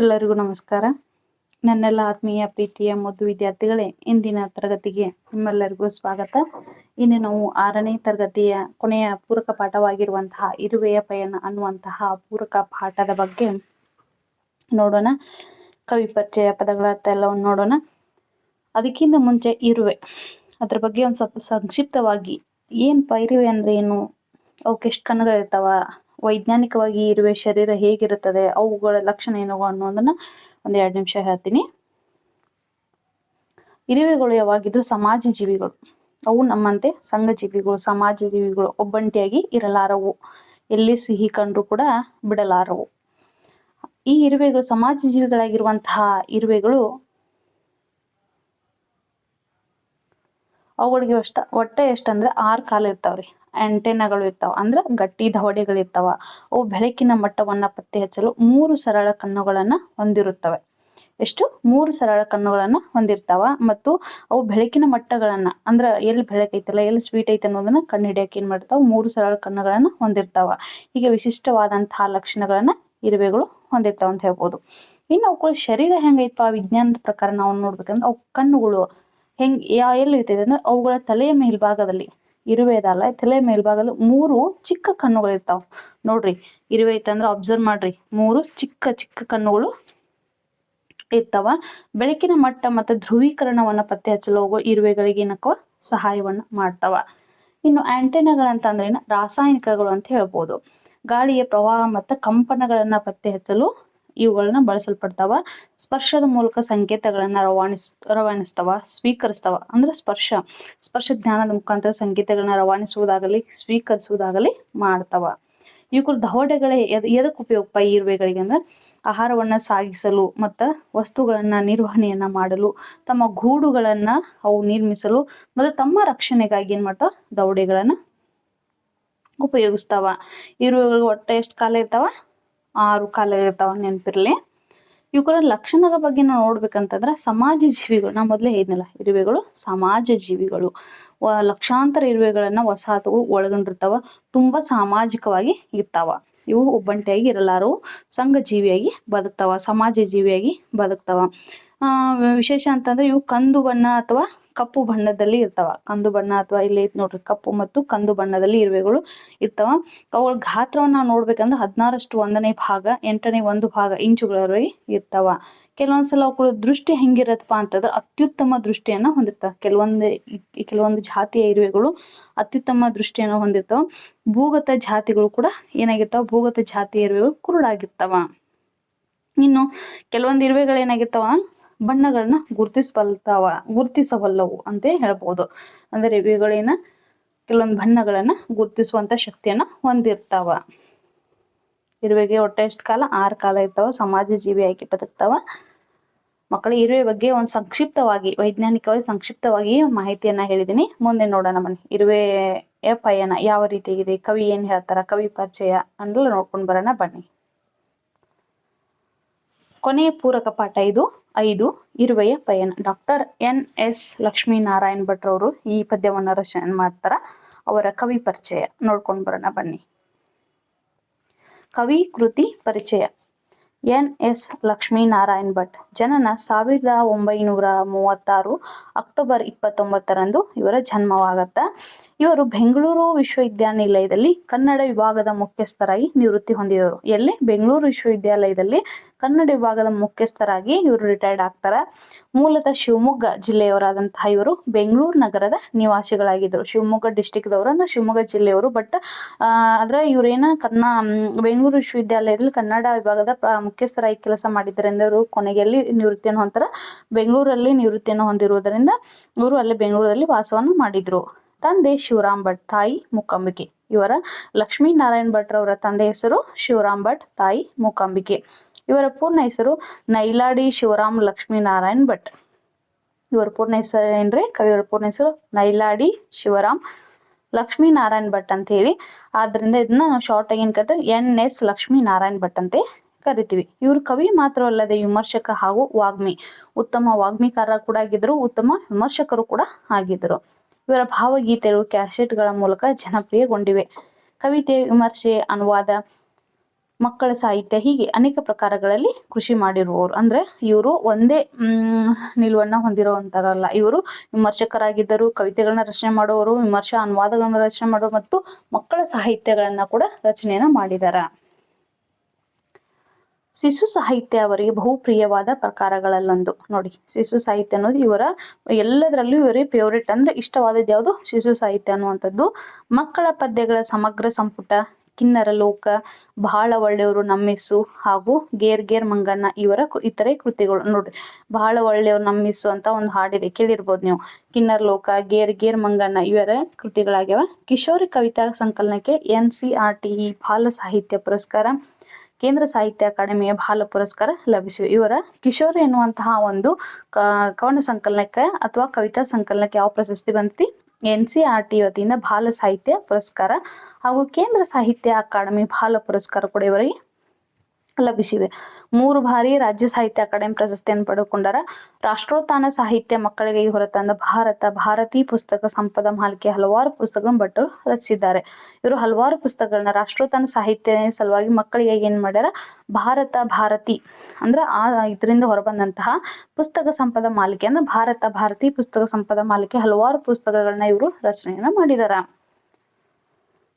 ಎಲ್ಲರಿಗೂ ನಮಸ್ಕಾರ. ನನ್ನೆಲ್ಲ ಆತ್ಮೀಯ ಪ್ರೀತಿಯ ಮುದ್ದು ವಿದ್ಯಾರ್ಥಿಗಳೇ, ಇಂದಿನ ತರಗತಿಗೆ ನಿಮ್ಮೆಲ್ಲರಿಗೂ ಸ್ವಾಗತ. ಇನ್ನು ನಾವು ಆರನೇ ತರಗತಿಯ ಕೊನೆಯ ಪೂರಕ ಪಾಠವಾಗಿರುವಂತಹ ಇರುವೆಯ ಪಯಣ ಅನ್ನುವಂತಹ ಪೂರಕ ಪಾಠದ ಬಗ್ಗೆ ನೋಡೋಣ. ಕವಿ ಪರಿಚಯ ಪದಗಳ ಅರ್ಥ ಎಲ್ಲವನ್ನು ನೋಡೋಣ. ಅದಕ್ಕಿಂತ ಮುಂಚೆ ಇರುವೆ. ಅದ್ರ ಬಗ್ಗೆ ಒಂದು ಸ್ವಲ್ಪ ಸಂಕ್ಷಿಪ್ತವಾಗಿ, ಏನ್ ಇರುವೆ ಅಂದ್ರೆ ಏನು? ಅವಕ್ಕೆ ಎಷ್ಟು ಕಣ್ಣುಗಳಿರ್ತಾವ? ವೈಜ್ಞಾನಿಕವಾಗಿ ಇರುವೆ ಶರೀರ ಹೇಗಿರುತ್ತದೆ, ಅವುಗಳ ಲಕ್ಷಣ ಏನು ಅನ್ನೋದನ್ನ ಒಂದ್ ಎರಡು ನಿಮಿಷ ಹೇಳ್ತೀನಿ. ಇರುವೆಗಳು ಯಾವಾಗಿದ್ರು ಸಮಾಜ ಜೀವಿಗಳು, ಅವು ನಮ್ಮಂತೆ ಸಂಘ ಜೀವಿಗಳು ಸಮಾಜ ಜೀವಿಗಳು, ಒಬ್ಬಂಟಿಯಾಗಿ ಇರಲಾರವು, ಎಲ್ಲಿ ಸಿಹಿ ಕಂಡ್ರು ಕೂಡ ಬಿಡಲಾರವು. ಈ ಇರುವೆಗಳು ಸಮಾಜ ಜೀವಿಗಳಾಗಿರುವಂತಹ ಇರುವೆಗಳು ಅವುಗಳಿಗೆ ಅಷ್ಟ, ಒಟ್ಟೆ ಎಷ್ಟಂದ್ರೆ ಆರ್ ಕಾಲ ಇರ್ತಾವ್ರಿ ಆಂಟೆನಾಗಳು ಇರ್ತಾವ. ಅಂದ್ರ ಗಟ್ಟಿ ದವಡೆಗಳಿರ್ತಾವ ಅವು ಬೆಳಕಿನ ಮಟ್ಟವನ್ನ ಪತ್ತೆ ಹಚ್ಚಲು ಮೂರು ಸರಳ ಕಣ್ಣುಗಳನ್ನ ಹೊಂದಿರುತ್ತವೆ. ಎಷ್ಟು? ಮೂರು ಸರಳ ಕಣ್ಣುಗಳನ್ನ ಹೊಂದಿರ್ತಾವ. ಮತ್ತು ಅವು ಬೆಳಕಿನ ಮಟ್ಟಗಳನ್ನ, ಅಂದ್ರ ಎಲ್ಲಿ ಬೆಳಕೈತಲ್ಲ, ಎಲ್ಲಿ ಸ್ವೀಟ್ ಐತೆ ಅನ್ನೋದನ್ನ ಕಣ್ಣು ಹಿಡಿಯಕ್ಕೆ ಏನ್ ಮಾಡ್ತಾವ? ಮೂರು ಸರಳ ಕಣ್ಣುಗಳನ್ನ ಹೊಂದಿರ್ತಾವ. ಹೀಗೆ ವಿಶಿಷ್ಟವಾದಂತಹ ಲಕ್ಷಣಗಳನ್ನ ಇರುವೆಗಳು ಹೊಂದಿರ್ತಾವ ಅಂತ ಹೇಳ್ಬೋದು. ಇನ್ನು ಅವುಗಳ ಶರೀರ ಹೆಂಗೈತಪ್ಪ? ವಿಜ್ಞಾನದ ಪ್ರಕಾರ ನಾವು ನೋಡ್ಬೇಕಂದ್ರೆ ಅವು ಕಣ್ಣುಗಳು ಹೆಂಗ್, ಯಾ ಎಲ್ಲಿರ್ತೈತೆ ಅಂದ್ರೆ ಅವುಗಳ ತಲೆಯ ಮೇಲ್ಭಾಗದಲ್ಲಿ, ಇರುವೆ ಅದಲ್ಲ ತಲೆ ಮೇಲ್ಭಾಗದಲ್ಲಿ ಮೂರು ಚಿಕ್ಕ ಕಣ್ಣುಗಳು ಇರ್ತಾವ. ನೋಡ್ರಿ, ಇರುವೆ ಐತಂದ್ರೆ ಅಬ್ಸರ್ವ್ ಮಾಡ್ರಿ, ಮೂರು ಚಿಕ್ಕ ಚಿಕ್ಕ ಕಣ್ಣುಗಳು ಇರ್ತಾವ. ಬೆಳಕಿನ ಮಟ್ಟ ಮತ್ತೆ ಧ್ರುವೀಕರಣವನ್ನ ಪತ್ತೆ ಹಚ್ಚಲು ಹೋಗೋ ಇರುವೆಗಳಿಗೆ ಏನಕ್ಕವ? ಸಹಾಯವನ್ನ ಮಾಡ್ತಾವ. ಇನ್ನು ಆಂಟೆನಾಗಳಂತ ಅಂದ್ರೆ ರಾಸಾಯನಿಕಗಳು ಅಂತ ಹೇಳ್ಬೋದು. ಗಾಳಿಯ ಪ್ರವಾಹ ಮತ್ತು ಕಂಪನಗಳನ್ನ ಪತ್ತೆ ಹಚ್ಚಲು ಇವುಗಳನ್ನ ಬಳಸಲ್ಪಡ್ತಾವ. ಸ್ಪರ್ಶದ ಮೂಲಕ ಸಂಕೇತಗಳನ್ನ ರವಾನಿಸ್, ರವಾನಿಸ್ತಾವ, ಸ್ವೀಕರಿಸ್ತಾವ. ಅಂದ್ರೆ ಸ್ಪರ್ಶ ಸ್ಪರ್ಶ ಜ್ಞಾನದ ಮುಖಾಂತರ ಸಂಕೇತಗಳನ್ನ ರವಾನಿಸುವುದಾಗಲಿ, ಸ್ವೀಕರಿಸುವುದಾಗಲಿ ಮಾಡ್ತಾವ. ಇವುಗಳು ದವಡೆಗಳೇ ಎದ್, ಎದಕ್ ಉಪಯೋಗಪ್ಪ ಇರುವೆಗಳಿಗೆ ಅಂದ್ರೆ ಆಹಾರವನ್ನ ಸಾಗಿಸಲು ಮತ್ತ ವಸ್ತುಗಳನ್ನ ನಿರ್ವಹಣೆಯನ್ನ ಮಾಡಲು, ತಮ್ಮ ಗೂಡುಗಳನ್ನ ಅವು ನಿರ್ಮಿಸಲು, ಮತ್ತೆ ತಮ್ಮ ರಕ್ಷಣೆಗಾಗಿ ಏನ್ ಮಾಡ್ತಾವ? ದವಡೆಗಳನ್ನ ಉಪಯೋಗಿಸ್ತಾವ. ಇರುವೆಗಳು ಒಟ್ಟ ಎಷ್ಟು ಕಾಲ ಇರ್ತಾವ? ಆರು ಕಾಲ ಇರ್ತಾವ ನೆನಪಿರ್ಲಿ. ಇವುಗಳ ಲಕ್ಷಣದ ಬಗ್ಗೆ ನಾವು ನೋಡ್ಬೇಕಂತಂದ್ರೆ ಸಮಾಜ ಜೀವಿಗಳು, ನಾ ಮೊದ್ಲೇ ಹೇಳಿದ್ನಲ್ಲ, ಇರುವೆಗಳು ಸಮಾಜ ಜೀವಿಗಳು. ಲಕ್ಷಾಂತರ ಇರುವೆಗಳನ್ನ ವಸಾಹತುಗಳು ಒಳಗೊಂಡಿರ್ತಾವ, ತುಂಬಾ ಸಾಮಾಜಿಕವಾಗಿ ಇರ್ತಾವ. ಇವು ಒಬ್ಬಂಟಿಯಾಗಿ ಇರಲಾರವು ಸಂಘ ಜೀವಿಯಾಗಿ ಬದುಕ್ತಾವ, ಸಮಾಜ ಜೀವಿಯಾಗಿ ಬದುಕ್ತಾವ. ಆ, ವಿಶೇಷ ಅಂತಂದ್ರೆ ಇವು ಕಂದು ಬಣ್ಣ ಅಥವಾ ಕಪ್ಪು ಬಣ್ಣದಲ್ಲಿ ಇರ್ತಾವ. ಕಂದು ಬಣ್ಣ ಅಥವಾ ಇಲ್ಲಿ ನೋಡ್ರಿ, ಕಪ್ಪು ಮತ್ತು ಕಂದು ಬಣ್ಣದಲ್ಲಿ ಇರುವೆಗಳು ಇರ್ತಾವ. ಅವುಗಳ ಗಾತ್ರವನ್ನ ನಾವು ನೋಡ್ಬೇಕಂದ್ರೆ ಹದಿನಾರಷ್ಟು ಒಂದನೇ ಭಾಗ, ಎಂಟನೇ ಒಂದು ಭಾಗ ಇಂಚುಗಳವರೆಗೆ ಇರ್ತಾವ. ಕೆಲವೊಂದ್ಸಲ ಅವುಗಳ ದೃಷ್ಟಿ ಹೆಂಗಿರತ್ತಪ್ಪ ಅಂತಂದ್ರೆ ಅತ್ಯುತ್ತಮ ದೃಷ್ಟಿಯನ್ನ ಹೊಂದಿರ್ತಾವ. ಕೆಲವೊಂದು ಕೆಲವೊಂದು ಜಾತಿಯ ಇರುವೆಗಳು ಅತ್ಯುತ್ತಮ ದೃಷ್ಟಿಯನ್ನು ಹೊಂದಿರ್ತಾವ. ಭೂಗತ ಜಾತಿಗಳು ಕೂಡ ಏನಾಗಿರ್ತಾವ? ಭೂಗತ ಜಾತಿಯ ಇರುವೆಗಳು ಕುರುಡಾಗಿರ್ತಾವ. ಇನ್ನು ಕೆಲವೊಂದು ಇರುವೆಗಳು ಏನಾಗಿರ್ತಾವ ಬಣ್ಣಗಳನ್ನ ಗುರುತಿಸಬಲ್ತಾವ, ಗುರುತಿಸಬಲ್ಲವು ಅಂತ ಹೇಳ್ಬೋದು. ಅಂದ್ರೆ ಇವುಗಳೇನ? ಕೆಲವೊಂದು ಬಣ್ಣಗಳನ್ನ ಗುರುತಿಸುವಂತ ಶಕ್ತಿಯನ್ನ ಹೊಂದಿರ್ತಾವ. ಇರುವೆಗೆ ಒಟ್ಟ ಎಷ್ಟು ಕಾಲ? ಆರು ಕಾಲ ಇರ್ತಾವ. ಸಮಾಜ ಜೀವಿಯಾಗಿ ಬದುಕ್ತಾವ. ಮಕ್ಕಳ, ಇರುವೆ ಬಗ್ಗೆ ಒಂದು ಸಂಕ್ಷಿಪ್ತವಾಗಿ, ವೈಜ್ಞಾನಿಕವಾಗಿ ಸಂಕ್ಷಿಪ್ತವಾಗಿ ಮಾಹಿತಿಯನ್ನ ಹೇಳಿದೀನಿ. ಮುಂದೆ ನೋಡೋಣ ಬನ್ನಿ ಇರುವೆಯ ಪಯಣ ಯಾವ ರೀತಿ ಇದೆ ಕವಿ ಏನ್ ಹೇಳ್ತಾರ? ಕವಿ ಪರಿಚಯ ಅಂದ್ರೆ ನೋಡ್ಕೊಂಡು ಬರೋಣ ಬನ್ನಿ. ಕೊನೆಯ ಪೂರಕ ಪಾಠ ಇದು. ಐದು, ಇರುವೆಯ ಪಯಣ ಡಾಕ್ಟರ್ ಎನ್ ಎಸ್ ಲಕ್ಷ್ಮೀನಾರಾಯಣ್ ಭಟ್ರವರು ಈ ಪದ್ಯವನ್ನು ರಚನೆ ಮಾಡ್ತಾರ. ಅವರ ಕವಿ ಪರಿಚಯ. ನೋಡ್ಕೊಂಡು ಬರೋಣ ಬನ್ನಿ. ಕವಿ ಕೃತಿ ಪರಿಚಯ. N S Lakshminarayan Bhat. ಜನನ ಸಾವಿರದ ಒಂಬೈನೂರ ಮೂವತ್ತಾರು ಅಕ್ಟೋಬರ್ ಇಪ್ಪತ್ತೊಂಬತ್ತರಂದು ಇವರ ಜನ್ಮವಾಗತ್ತ. ಇವರು ಬೆಂಗಳೂರು ವಿಶ್ವವಿದ್ಯಾನಿಲಯದಲ್ಲಿ ಕನ್ನಡ ವಿಭಾಗದ ಮುಖ್ಯಸ್ಥರಾಗಿ ನಿವೃತ್ತಿ ಹೊಂದಿದರು ಎಲ್ಲಿ? ಬೆಂಗಳೂರು ವಿಶ್ವವಿದ್ಯಾಲಯದಲ್ಲಿ ಕನ್ನಡ ವಿಭಾಗದ ಮುಖ್ಯಸ್ಥರಾಗಿ ಇವರು ರಿಟೈರ್ಡ್ ಆಗ್ತಾರ. ಮೂಲತಃ ಶಿವಮೊಗ್ಗ ಜಿಲ್ಲೆಯವರಾದಂತಹ ಇವರು ಬೆಂಗಳೂರು ನಗರದ ನಿವಾಸಿಗಳಾಗಿದ್ದರು. ಶಿವಮೊಗ್ಗ ಡಿಸ್ಟಿಕ್ದವರು ಅಂದ್ರೆ ಶಿವಮೊಗ್ಗ ಜಿಲ್ಲೆಯವರು, ಬಟ್ ಆದ್ರೆ ಇವರೇನ ಕನ್ನ, ಬೆಂಗಳೂರು ವಿಶ್ವವಿದ್ಯಾಲಯದಲ್ಲಿ ಕನ್ನಡ ವಿಭಾಗದ ಮುಖ್ಯಸ್ಥರಾಗಿ ಕೆಲಸ ಮಾಡಿದ್ದರಿಂದ ಇವರು ಕೊನೆಯಲ್ಲಿ ನಿವೃತ್ತಿಯನ್ನು ಹೊಂತಾರ ಬೆಂಗಳೂರಲ್ಲಿ ನಿವೃತ್ತಿಯನ್ನು ಹೊಂದಿರುವುದರಿಂದ ಇವರು ಅಲ್ಲಿ ಬೆಂಗಳೂರಲ್ಲಿ ವಾಸವನ್ನು ಮಾಡಿದ್ರು. ತಂದೆ ಶಿವರಾಮ್ ಭಟ್, ತಾಯಿ ಮೂಕಾಂಬಿಕೆ. ಇವರ ಲಕ್ಷ್ಮೀ ನಾರಾಯಣ್ ಭಟ್ರವರ ತಂದೆ ಹೆಸರು ಶಿವರಾಮ್ ಭಟ್, ತಾಯಿ ಮೂಕಾಂಬಿಕೆ. ಇವರ ಪೂರ್ಣ ಹೆಸರು ನೈಲಾಡಿ ಶಿವರಾಮ್ ಲಕ್ಷ್ಮೀ ನಾರಾಯಣ್ ಭಟ್. ಇವರ ಪೂರ್ಣ ಹೆಸರು ಏನ್ರಿ? ಕವಿಯವರ ಪೂರ್ಣ ಹೆಸರು ನೈಲಾಡಿ ಶಿವರಾಮ್ ಲಕ್ಷ್ಮೀ ನಾರಾಯಣ್ ಭಟ್ ಅಂತ ಹೇಳಿ. ಆದ್ರಿಂದ ಇದನ್ನ ಶಾರ್ಟ್ ಆಗಿ ಏನ್ ಕರ್ತೇವೆ? ಎನ್ ಎಸ್ ಲಕ್ಷ್ಮೀ ನಾರಾಯಣ್ ಭಟ್ ಅಂತ ಕರಿತೀವಿ. ಇವರು ಕವಿ ಮಾತ್ರವಲ್ಲದೆ ವಿಮರ್ಶಕ ಹಾಗೂ ವಾಗ್ಮಿ. ಉತ್ತಮ ವಾಗ್ಮಿಕಾರ ಕೂಡ ಆಗಿದ್ರು ಉತ್ತಮ ವಿಮರ್ಶಕರು ಕೂಡ ಆಗಿದ್ರು ಇವರ ಭಾವಗೀತೆಗಳು ಕ್ಯಾಸೆಟ್ಗಳ ಮೂಲಕ ಜನಪ್ರಿಯಗೊಂಡಿವೆ. ಕವಿತೆ, ವಿಮರ್ಶೆ, ಅನುವಾದ, ಮಕ್ಕಳ ಸಾಹಿತ್ಯ ಹೀಗೆ ಅನೇಕ ಪ್ರಕಾರಗಳಲ್ಲಿ ಕೃಷಿ ಮಾಡಿರುವವರು. ಅಂದ್ರೆ ಇವರು ಒಂದೇ ನಿಲುವನ್ನ ಹೊಂದಿರುವಂತರಲ್ಲ. ಇವರು ವಿಮರ್ಶಕರಾಗಿದ್ದರು, ಕವಿತೆಗಳನ್ನ ರಚನೆ ಮಾಡುವವರು, ವಿಮರ್ಶಾ, ಅನುವಾದಗಳನ್ನ ರಚನೆ ಮಾಡುವ ಮತ್ತು ಮಕ್ಕಳ ಸಾಹಿತ್ಯಗಳನ್ನ ಕೂಡ ರಚನೆಯನ್ನ ಮಾಡಿದಾರ. ಶಿಶು ಸಾಹಿತ್ಯ ಅವರಿಗೆ ಬಹುಪ್ರಿಯವಾದ ಪ್ರಕಾರಗಳಲ್ಲೊಂದು. ನೋಡಿ, ಶಿಶು ಸಾಹಿತ್ಯ ಅನ್ನೋದು ಇವರ ಎಲ್ಲದರಲ್ಲೂ ಇವರಿಗೆ ಫೇವ್ರೇಟ್ ಅಂದ್ರೆ ಇಷ್ಟವಾದದ್ದು ಯಾವುದು? ಶಿಶು ಸಾಹಿತ್ಯ ಅನ್ನುವಂಥದ್ದು. ಮಕ್ಕಳ ಪದ್ಯಗಳ ಸಮಗ್ರ ಸಂಪುಟ, ಕಿನ್ನರ ಲೋಕ, ಬಹಳ ಒಳ್ಳೆಯವರು ನಮ್ಮಿಸು ಹಾಗೂ ಗೇರ್ ಗೇರ್ ಮಂಗಣ್ಣ ಇವರ ಇತರೆ ಕೃತಿಗಳು. ನೋಡ್ರಿ ಬಹಳ ಒಳ್ಳೆಯವರು ನಮ್ಮಿಸು ಅಂತ ಒಂದು ಹಾಡಿದೆ, ಕೇಳಿರ್ಬೋದು ನೀವು. ಕಿನ್ನರ ಲೋಕ, ಗೇರ್ ಗೇರ್ ಮಂಗಣ್ಣ ಇವರ ಕೃತಿಗಳಾಗ್ಯಾವ. ಕಿಶೋರಿ ಕವಿತಾ ಸಂಕಲನಕ್ಕೆ N C R T E ಬಾಲ ಸಾಹಿತ್ಯ ಪುರಸ್ಕಾರ. ಕೇಂದ್ರ ಸಾಹಿತ್ಯ ಅಕಾಡೆಮಿಯ ಬಾಲ ಪುರಸ್ಕಾರ ಲಭಿಸಿವೆ. ಇವರ ಕಿಶೋರ್ ಎನ್ನುವಂತಹ ಒಂದು ಕವನ ಸಂಕಲನಕ್ಕೆ ಅಥವಾ ಕವಿತಾ ಸಂಕಲನಕ್ಕೆ ಯಾವ ಪ್ರಶಸ್ತಿ ಬಂತಿ ಎನ್ ಸಿ ಆರ್ ಟಿ ವತಿಯಿಂದ ಬಾಲ ಸಾಹಿತ್ಯ ಪುರಸ್ಕಾರ ಹಾಗೂ ಕೇಂದ್ರ ಸಾಹಿತ್ಯ ಅಕಾಡೆಮಿ ಬಾಲ ಪುರಸ್ಕಾರ ಕೂಡ ಇವರಿಗೆ ಲಭಿಸಿವೆ ಮೂರು ಬಾರಿ ರಾಜ್ಯ ಸಾಹಿತ್ಯ ಅಕಾಡೆಮಿ ಪ್ರಶಸ್ತಿಯನ್ನು ಪಡೆದುಕೊಂಡರ. ರಾಷ್ಟ್ರೋತ್ಥಾನ ಸಾಹಿತ್ಯ ಮಕ್ಕಳಿಗೆ ಈ ಹೊರತಂದ ಭಾರತ ಭಾರತೀಯ ಪುಸ್ತಕ ಸಂಪದ ಮಾಲಿಕೆ ಹಲವಾರು ಪುಸ್ತಕಗಳನ್ನು ಭಟ್ಟರು ರಚಿಸಿದ್ದಾರೆ. ಇವರು ಹಲವಾರು ಪುಸ್ತಕಗಳನ್ನ ರಾಷ್ಟ್ರೋತ್ಥಾನ ಸಾಹಿತ್ಯ ಸಲುವಾಗಿ ಮಕ್ಕಳಿಗೆ ಏನ್ ಮಾಡ್ಯಾರ? ಭಾರತ, ಭಾರತಿ ಅಂದ್ರೆ ಆ ಇದರಿಂದ ಹೊರಬಂದಂತಹ ಪುಸ್ತಕ ಸಂಪದ ಮಾಲಿಕೆ ಅಂದ್ರೆ ಭಾರತ, ಭಾರತಿ ಪುಸ್ತಕ ಸಂಪದ ಮಾಲಿಕೆ ಹಲವಾರು ಪುಸ್ತಕಗಳನ್ನ ಇವರು ರಚನೆಯನ್ನ ಮಾಡಿದಾರ.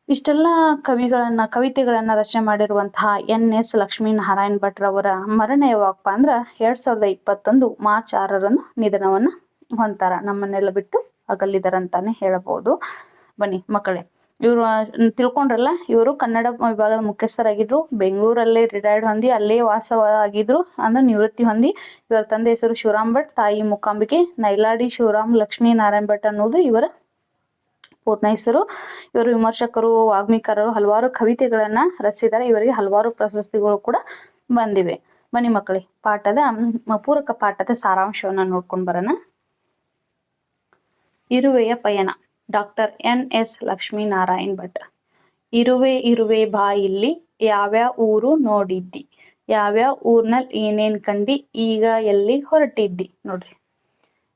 ಇಷ್ಟೆಲ್ಲ ಕವಿಗಳನ್ನ, ಕವಿತೆಗಳನ್ನ ರಚನೆ ಮಾಡಿರುವಂತಹ ಎನ್ ಎಸ್ ಲಕ್ಷ್ಮೀನಾರಾಯಣ್ ಭಟ್ರವರ ಮರಣ ಯಾವಾಗಪ್ಪ ಅಂದ್ರ ಎರಡ್ ಸಾವಿರದ ಇಪ್ಪತ್ತೊಂದು ಮಾರ್ಚ್ ಆರರಂದು ನಿಧನವನ್ನ ಹೊಂತಾರ ನಮ್ಮನ್ನೆಲ್ಲ ಬಿಟ್ಟು ಅಗಲಿದಾರಂತಾನೆ ಹೇಳಬಹುದು ಬನ್ನಿ ಮಕ್ಕಳೇ, ಇವರು ತಿಳ್ಕೊಂಡ್ರಲ್ಲ, ಇವರು ಕನ್ನಡ ವಿಭಾಗದ ಮುಖ್ಯಸ್ಥರಾಗಿದ್ರು, ಬೆಂಗಳೂರಲ್ಲೇ ರಿಟೈರ್ಡ್ ಹೊಂದಿ, ಅಲ್ಲೇ ವಾಸವಾಗಿದ್ರು ಅಂದ್ರೆ ನಿವೃತ್ತಿ ಹೊಂದಿ, ಇವರ ತಂದೆ ಹೆಸರು ಶಿವರಾಮ್ ಭಟ್, ತಾಯಿ ಮುಕಾಂಬಿಕೆ, ನೈಲಾಡಿ ಶಿವರಾಮ್, ಲಕ್ಷ್ಮೀನಾರಾಯಣ್ ಭಟ್ ಅನ್ನೋದು ಇವರ ಪೂರ್ಣ ಹೆಸರು ಇವರು ವಿಮರ್ಶಕರು, ವಾಗ್ಮಿಕಾರರು ಹಲವಾರು ಕವಿತೆಗಳನ್ನ ರಚಿಸಿದ್ದಾರೆ. ಇವರಿಗೆ ಹಲವಾರು ಪ್ರಶಸ್ತಿಗಳು ಕೂಡ ಬಂದಿವೆ. ಬನ್ನಿ ಮಕ್ಕಳಿ, ಪಾಠದ ಪೂರಕ ಪಾಠದ ಸಾರಾಂಶವನ್ನ ನೋಡ್ಕೊಂಡು ಬರೋಣ. ಇರುವೆಯ ಪಯಣ, doctor N S Lakshminarayan Bhat. ಇರುವೆ ಇರುವೆ ಬಾ ಇಲ್ಲಿ ಯಾವ್ಯಾವ ಊರು ನೋಡಿದ್ದಿ? ಯಾವ್ಯಾವ ಊರ್ನಲ್ಲಿ ಏನೇನ್ ಕಂಡಿ? ಈಗ ಎಲ್ಲಿ ಹೊರಟಿದ್ದಿ? ನೋಡ್ರಿ.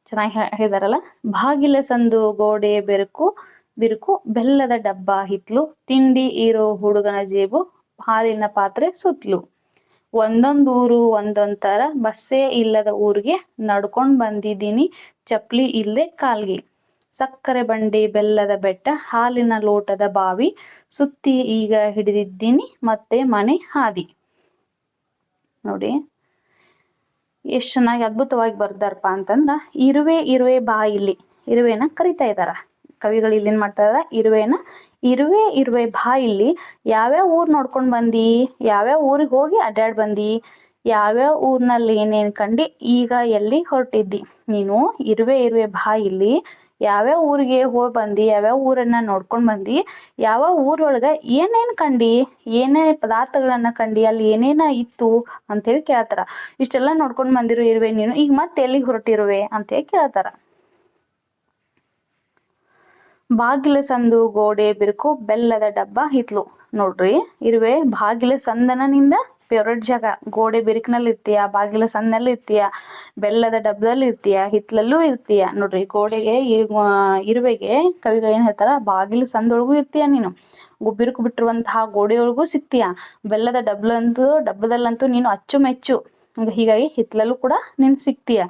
ಚೆನ್ನಾಗಿ ಹೇಳಿದಾರಲ್ಲ? ಬಾಗಿಲ ಸಂದು ಗೋಡೆ ಬೆರಕು ಬಿರುಕು, ಬೆಲ್ಲದ ಡಬ್ಬ ಹಿತ್ಲು, ತಿಂಡಿ ಇರೋ ಹುಡುಗನ ಜೇಬು, ಹಾಲಿನ ಪಾತ್ರೆ ಸುತ್ತಲು ಒಂದೊಂದೂರು ಒಂದೊಂದ್ ತರ ಬಸ್ಸೇ ಇಲ್ಲದ ಊರಿಗೆ ನಡ್ಕೊಂಡ್ ಬಂದಿದ್ದೀನಿ, ಚಪ್ಲಿ ಇಲ್ಲದೆ ಕಾಲ್ಗೆ. ಸಕ್ಕರೆ ಬಂಡಿ, ಬೆಲ್ಲದ ಬೆಟ್ಟ, ಹಾಲಿನ ಲೋಟದ ಬಾವಿ, ಸುತ್ತಿ ಈಗ ಹಿಡಿದಿದ್ದೀನಿ, ಮತ್ತೆ ಮನೆ ಹಾದಿ. ನೋಡಿ, ಎಷ್ಟು ಚೆನ್ನಾಗಿ ಅದ್ಭುತವಾಗಿ ಬರ್ದಾರಪ್ಪ ಅಂತಂದ್ರ, ಇರುವೆ ಇರುವೆ ಬಾ ಇಲ್ಲಿ ಇರುವೆನ ಕರಿತಾ ಇದಾರ ಕವಿಗಳು ಇಲ್ಲಿ ಮಾಡ್ತಾರ? ಮಾಡ್ತಾ ಇರುವೆನ? ಇರುವೆ ಇರುವೆ ಬಾ ಇಲ್ಲಿ. ಯಾವ್ಯಾವ ಊರ್ ನೋಡ್ಕೊಂಡ್ ಬಂದಿ? ಯಾವ್ಯಾವ ಊರಿಗೆ ಹೋಗಿ ಅಡ್ಡಾಡ್ ಬಂದಿ? ಯಾವ್ಯಾವ ಊರ್ನಲ್ಲಿ ಏನೇನ್ ಕಂಡಿ? ಈಗ ಎಲ್ಲಿ ಹೊರಟಿದ್ದಿ? ನೀನು ಇರುವೆ ಇರುವೆ ಬಾ ಇಲ್ಲಿ. ಯಾವ್ಯಾವ ಊರಿಗೆ ಹೋಗಿ ಬಂದಿ? ಯಾವ್ಯಾವ ಊರನ್ನ ನೋಡ್ಕೊಂಡ್ ಬಂದಿ? ಯಾವ ಊರೊಳಗ ಏನೇನ್ ಕಂಡಿ? ಏನೇನ್ ಪದಾರ್ಥಗಳನ್ನ ಕಂಡಿ? ಅಲ್ಲಿ ಏನೇನ ಇತ್ತು? ಅಂತೇಳಿ ಕೇಳ್ತಾರ. ಇಷ್ಟೆಲ್ಲ ನೋಡ್ಕೊಂಡ್ ಬಂದಿರೋ ಇರುವೆ ನೀನು. ಈಗ ಮತ್ತೆ ಎಲ್ಲಿಗೆ ಹೊರಟಿರುವೆ? ಅಂತೇಳಿ ಕೇಳ್ತಾರ. ಬಾಗಿಲ ಸಂದು ಗೋಡೆ ಬಿರುಕು ಬೆಲ್ಲದ ಡಬ್ಬ ಹಿತ್ಲು. ನೋಡ್ರಿ, ಇರುವೆ ಬಾಗಿಲ ಸಂದನನಿಂದ ಫೇವ್ರೆಟ್ ಜಾಗ. ಗೋಡೆ ಬಿರುಕಿನಲ್ಲಿ ಇರ್ತೀಯ, ಬಾಗಿಲ ಸಂದಲ್ಲಿ ಇರ್ತೀಯ, ಬೆಲ್ಲದ ಡಬ್ಬದಲ್ಲಿ ಇರ್ತೀಯ, ಹಿತ್ಲಲ್ಲೂ ಇರ್ತೀಯ? ನೋಡ್ರಿ, ಗೋಡೆಗೆ ಇರುವೆಗೆ ಕವಿಗಳು ಏನ್ ಹೇಳ್ತಾರ, ಬಾಗಿಲ ಸಂದೊಳಗೂ ಇರ್ತೀಯ ನೀನು? ಗುಬ್ಬಿರುಕು ಬಿರುಕು ಬಿಟ್ಟಿರುವಂತಹ ಗೋಡೆಯೊಳಗೂ ಸಿಗ್ತೀಯ? ಬೆಲ್ಲದ ಡಬ್ಲಂತೂ, ಡಬ್ಬದಲ್ಲಂತೂ ನೀನು ಅಚ್ಚುಮೆಚ್ಚು. ಹಂಗ ಹೀಗಾಗಿ ಹಿತ್ಲಲ್ಲೂ ಕೂಡ ನೀನು ಸಿಗ್ತೀಯ?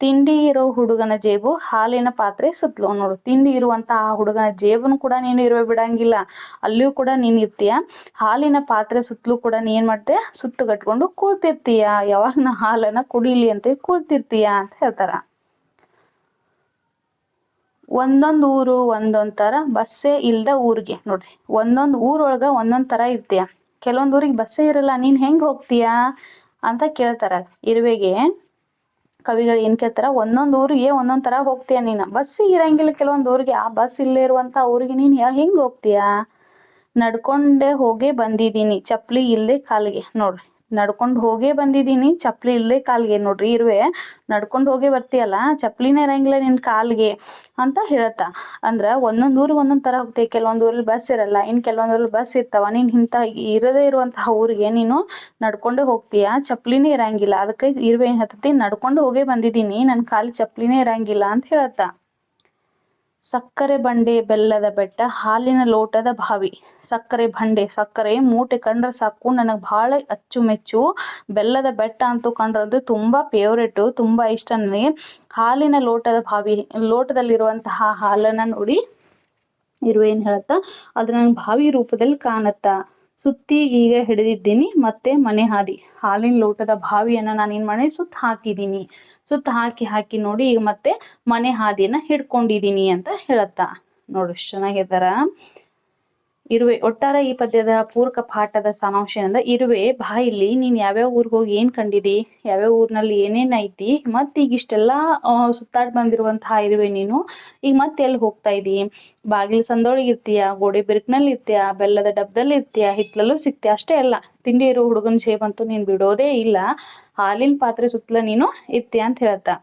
ತಿಂಡಿ ಇರೋ ಹುಡುಗನ ಜೇಬು ಹಾಲಿನ ಪಾತ್ರೆ ಸುತ್ತಲು ನೋಡು. ತಿಂಡಿ ಇರುವಂತ ಆ ಹುಡುಗನ ಜೇಬನ್ನು ಕೂಡ ನೀನು ಇರುವೆ ಬಿಡಂಗಿಲ್ಲ. ಅಲ್ಲಿಯೂ ಕೂಡ ನೀನು ಇರ್ತೀಯ. ಹಾಲಿನ ಪಾತ್ರೆ ಸುತ್ತಲೂ ಕೂಡ ನೀನ್ ಮಾಡ್ತೀಯ? ಸುತ್ತು ಕಟ್ಕೊಂಡು ಕೂಳ್ತಿರ್ತೀಯ ಯಾವಾಗ ನಾ ಹಾಲನ್ನ ಕುಡಿಲಿ ಅಂತ ಕೂಳ್ತಿರ್ತೀಯ ಅಂತ ಹೇಳ್ತಾರ. ಒಂದೊಂದು ಊರು ಒಂದೊಂದ್ ತರ, ಬಸ್ಸೇ ಇಲ್ದ ಊರಿಗೆ ನೋಡ್ರಿ. ಒಂದೊಂದ್ ಊರೊಳಗ ಒಂದೊಂದ್ ತರ ಇರ್ತೀಯ. ಕೆಲವೊಂದ್ ಊರಿಗೆ ಬಸ್ಸೇ ಇರಲ್ಲ. ನೀನ್ ಹೆಂಗ್ ಹೋಗ್ತೀಯಾ ಅಂತ ಕೇಳ್ತಾರ. ಇರುವೆಗೆ ಕವಿಗಳು ಏನ್ ಕೇಳ್ತಾರ, ಒಂದೊಂದ್ ಊರಿಗೆ ಒಂದೊಂದ್ ತರ ಹೋಗ್ತೀಯ ನೀನು. ಬಸ್ ಇರಂಗಿಲ್ಲ ಕೆಲವೊಂದ್ ಊರಿಗೆ, ಆ ಬಸ್ ಇಲ್ಲೇ ಇರುವಂತ ಊರಿಗೆ ನೀನ್ ಹೆಂಗ್ ಹೋಗ್ತೀಯಾ? ನಡ್ಕೊಂಡೆ ಹೋಗೇ ಬಂದಿದ್ದೀನಿ ಚಪ್ಪಲಿ ಇಲ್ಲದೆ ಕಾಲಿಗೆ, ನೋಡ್ರಿ. ನಡ್ಕೊಂಡ್ ಹೋಗೇ ಬಂದಿದ್ದೀನಿ. ಚಪ್ಪಲಿ ಇಲ್ಲದೆ ಕಾಲ್ಗೆ ನೋಡ್ರಿ ಇರುವೆ. ನಡ್ಕೊಂಡು ಹೋಗೇ ಬರ್ತೀಯಲ್ಲ, ಚಪ್ಲಿನೇ ಇರಂಗಿಲ್ಲ ನಿನ್ ಕಾಲ್ಗೆ ಅಂತ ಹೇಳತ್ತ. ಅಂದ್ರ ಒಂದೊಂದು ಊರಿಗೆ ಒಂದೊಂದ್ ತರ ಕೆಲವೊಂದು ಊರಲ್ಲಿ ಬಸ್ ಇರಲ್ಲ, ಇನ್ ಕೆಲವೊಂದು ಊರಲ್ಲಿ ಬಸ್ ಇರ್ತಾವ, ನೀನ್ ಇಂತ ಇರದೇ ಇರುವಂತಹ ಊರಿಗೆ ನೀನು ನಡ್ಕೊಂಡೇ ಹೋಗ್ತೀಯ? ಚಪ್ಲಿನೇ ಇರಂಗಿಲ್ಲ. ಅದಕ್ಕೆ ಇರುವೆ ಏನ್ ಹತ್ತತಿ ನಡ್ಕೊಂಡು ಹೋಗೇ ಬಂದಿದ್ದೀನಿ ನನ್ನ ಕಾಲ್ ಚಪ್ಲಿನೇ ಇರಂಗಿಲ್ಲ ಅಂತ ಹೇಳತ್ತ. ಸಕ್ಕರೆ ಬಂಡೆ ಬೆಲ್ಲದ ಬೆಟ್ಟ, ಹಾಲಿನ ಲೋಟದ ಬಾವಿ. ಸಕ್ಕರೆ ಬಂಡೆ, ಸಕ್ಕರೆ ಮೂಟೆ ಕಂಡ್ರೆ ಸಾಕು. ನನಗೆ ಭಾಳ ಅಚ್ಚುಮೆಚ್ಚು. ಬೆಲ್ಲದ ಬೆಟ್ಟ ಅಂತೂ ಕಂಡ್ರದ್ದು ತುಂಬ ಫೇವ್ರೇಟು ತುಂಬ ಇಷ್ಟ ನನಗೆ. ಹಾಲಿನ ಲೋಟದ ಬಾವಿ, ಲೋಟದಲ್ಲಿರುವಂತಹ ಹಾಲನ್ನು ನೋಡಿ ಇರುವೆ ಏನು ಹೇಳುತ್ತಾ? ಅದು ನಂಗೆ ಬಾವಿ ರೂಪದಲ್ಲಿ ಕಾಣುತ್ತಾ? ಸುತ್ತಿ ಈಗ ಹಿಡಿದಿದ್ದೀನಿ. ಮತ್ತೆ ಮನೆ ಹಾದಿ, ಹಾಲಿನ ಲೋಟದ ಬಾವಿಯನ್ನ ನಾನು ಏನು ಮಾಡಿ? ಸುತ್ತ ಹಾಕಿದ್ದೀನಿ ಸುತ್ತ ಹಾಕಿ ಹಾಕಿ ನೋಡಿ ಈಗ ಮತ್ತೆ ಮನೆ ಹಾದಿಯನ್ನ ಹಿಡ್ಕೊಂಡಿದ್ದೀನಿ ಅಂತ ಹೇಳತ್ತ. ನೋಡಿ ಚೆನ್ನಾಗಿದ್ದಾರ ಇರುವೆ, ಒಟ್ಟಾರೆ ಈ ಪದ್ಯದ ಪೂರಕ ಪಾಠದ ಸಾರಾಂಶ ಏನಂದ್ರೆ, ಇರುವೆ ಬಾಯಿಲಿ ನೀನ್ ಯಾವ್ಯಾವ ಊರಿಗೆ ಹೋಗಿ ಏನ್ ಕಂಡಿದಿ? ಯಾವ್ಯಾವ ಊರಿನಲ್ಲಿ ಏನೇನ್ ಐತಿ? ಮತ್ ಈಗ ಇಷ್ಟೆಲ್ಲಾ ಸುತ್ತಾಡ್ ಬಂದಿರುವಂತಹ ಇರುವೆ ನೀನು, ಈಗ ಮತ್ತೆ ಎಲ್ಲಿ ಹೋಗ್ತಾ ಇದೀ? ಬಾಗಿಲು ಸಂದೊಳಗೆ ಇರ್ತೀಯ? ಗೋಡೆ ಬಿರುಕ್ನಲ್ಲಿ ಇರ್ತೀಯ? ಬೆಲ್ಲದ ಡಬ್ಬದಲ್ಲಿ ಇರ್ತೀಯ? ಹಿತ್ಲಲ್ಲೂ ಸಿಗ್ತೀಯ ಅಷ್ಟೇ ಅಲ್ಲ, ತಿಂಡಿ ಇರೋ ಹುಡುಗನ ಅಂತೂ ನೀನ್ ಬಿಡೋದೇ ಇಲ್ಲ. ಹಾಲಿನ ಪಾತ್ರೆ ಸುತ್ತಲ ನೀನು ಇರ್ತೀಯ ಅಂತ ಹೇಳ್ತಾ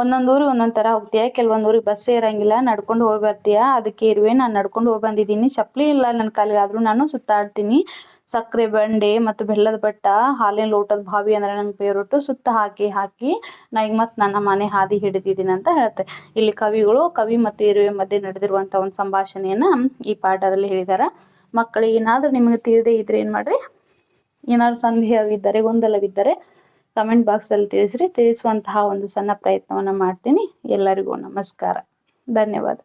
ಒಂದೊಂದು ಊರು ಒಂದೊಂದು ಥರ ಹೋಗ್ತೀಯ? ಕೆಲವೊಂದು ಊರಿಗೆ ಬಸ್ಸೇ ಇರಂಗಿಲ್ಲ ನಡ್ಕೊಂಡು ಹೋಗಿ ಬರ್ತೀಯ? ಅದಕ್ಕೆ ಇರುವೆ, ನಾನು ನಡ್ಕೊಂಡು ಹೋಗಿ ಬಂದಿದ್ದೀನಿ. ಚಪ್ಪಲಿ ಇಲ್ಲ ನನ್ನ ಕಾಲಿಗೆ ಆದರೂ ನಾನು ಸುತ್ತಾಡ್ತೀನಿ. ಸಕ್ಕರೆ ಬಂಡೆ ಮತ್ತು ಬೆಲ್ಲದ ಬಟ್ಟ, ಹಾಲಿನ ಲೋಟದ ಬಾವಿ ಅಂದ್ರೆ ನಂಗೆ ಬೇರೊಟ್ಟು ಸುತ್ತ ಹಾಕಿ ಹಾಕಿ ನಾ ಈಗ ಮತ್ತೆ ನನ್ನ ಮನೆ ಹಾದಿ ಹಿಡಿದಿದ್ದೀನಿ ಅಂತ ಹೇಳುತ್ತೆ ಇಲ್ಲಿ ಕವಿಗಳು, ಕವಿ ಮತ್ತು ಇರುವೆ ಮಧ್ಯೆ ನಡೆದಿರುವಂಥ ಒಂದು ಸಂಭಾಷಣೆಯನ್ನು ಈ ಪಾಠದಲ್ಲಿ ಹೇಳಿದ್ದಾರೆ ಮಕ್ಕಳಿಗೆ ಏನಾದರೂ ನಿಮಗೆ ತಿಳಿದೇ ಇದ್ರೆ ಏನು ಮಾಡ್ರಿ? ಏನಾದ್ರು ಸಂದೇಹವಿದ್ದರೆ, ಗೊಂದಲವಿದ್ದರೆ ಕಮೆಂಟ್ ಬಾಕ್ಸಲ್ಲಿ ತಿಳಿಸ್ರಿ. ತಿಳಿಸುವಂತಹ ಒಂದು ಸಣ್ಣ ಪ್ರಯತ್ನವನ್ನು ಮಾಡ್ತೀನಿ. ಎಲ್ಲರಿಗೂ ನಮಸ್ಕಾರ. ಧನ್ಯವಾದ.